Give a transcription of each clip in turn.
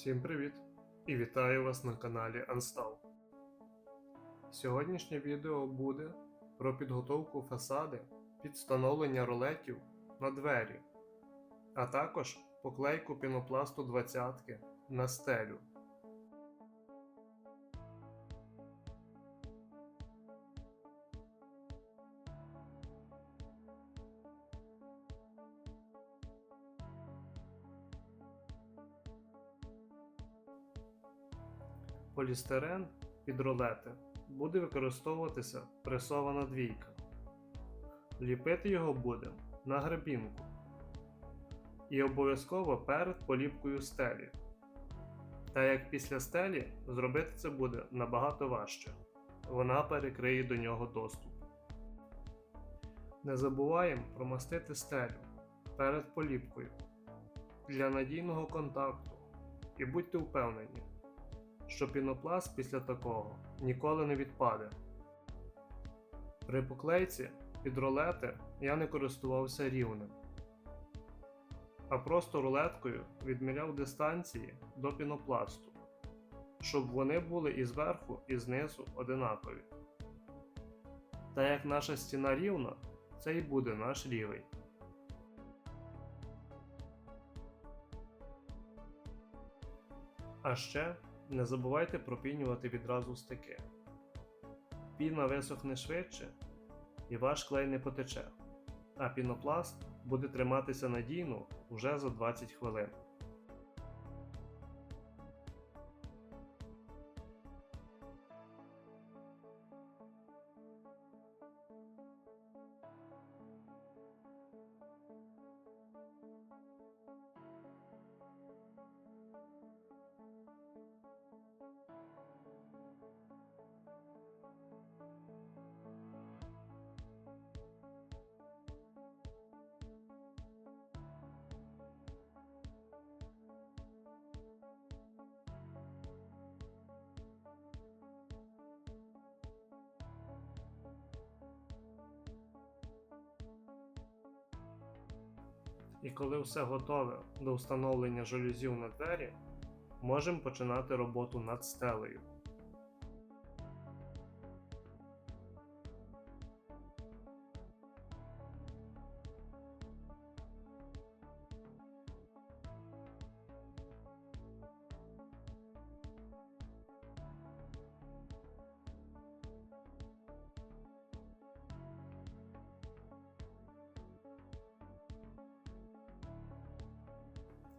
Всім привіт! І вітаю вас на каналі Unstall. Сьогоднішнє відео буде про підготовку фасади під встановлення ролетів на двері, а також поклейку пінопласту 20 на стелю. Полістирен під ролети буде використовуватися пресована двійка. Ліпити його будемо на гребінку. І обов'язково перед поліпкою стелі. Та як після стелі зробити це буде набагато важче. Вона перекриє до нього доступ. Не забуваємо промастити стелю перед поліпкою для надійного контакту і будьте впевнені, що пінопласт після такого ніколи не відпаде. При поклейці під рулети я не користувався рівнем, а просто рулеткою відміряв дистанції до пінопласту, щоб вони були і зверху, і знизу одинакові. Та як наша стіна рівна, це і буде наш рівень. А ще не забувайте пропінювати відразу стики. Піна висохне швидше і ваш клей не потече, а пінопласт буде триматися надійно уже за 20 хвилин. І коли все готове до встановлення жалюзів на двері, можемо починати роботу над стелею.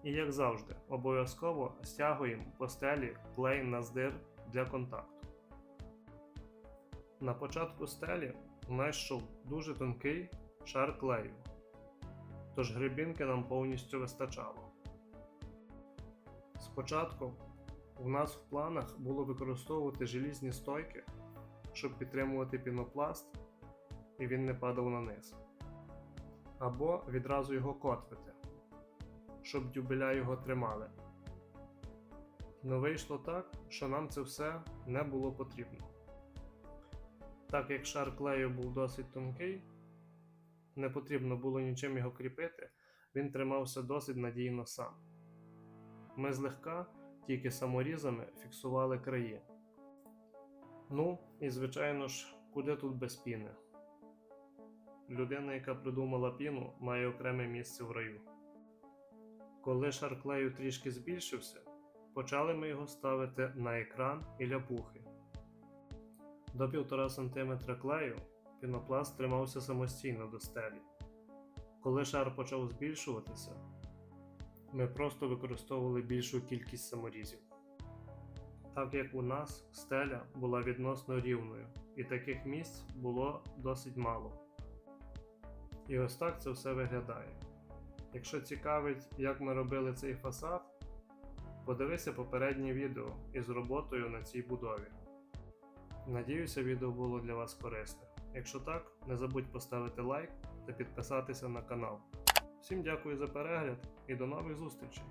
І як завжди, обов'язково стягуємо по стелі клей на здир для контакту. На початку стелі у нас йшов дуже тонкий шар клею, тож грибінки нам повністю вистачало. Спочатку у нас в планах було використовувати желізні стойки, щоб підтримувати пінопласт і він не падав на низ. Або відразу його котвити щоб дюбеля його тримали. Но вийшло так, що нам це все не було потрібно. Так як шар клею був досить тонкий, не потрібно було нічим його кріпити, він тримався досить надійно сам. Ми злегка тільки саморізами фіксували краї. Ну, і звичайно ж, куди тут без піни? Людина, яка придумала піну, має окреме місце в раю. Коли шар клею трішки збільшився, почали ми його ставити на екран і ляпухи. До 1,5 см клею пінопласт тримався самостійно до стелі. Коли шар почав збільшуватися, ми просто використовували більшу кількість саморізів. Так як у нас стеля була відносно рівною, і таких місць було досить мало. І ось так це все виглядає. Якщо цікавить, як ми робили цей фасад, подивися попереднє відео із роботою на цій будові. Надіюся, відео було для вас корисне. Якщо так, не забудь поставити лайк та підписатися на канал. Всім дякую за перегляд і до нових зустрічей!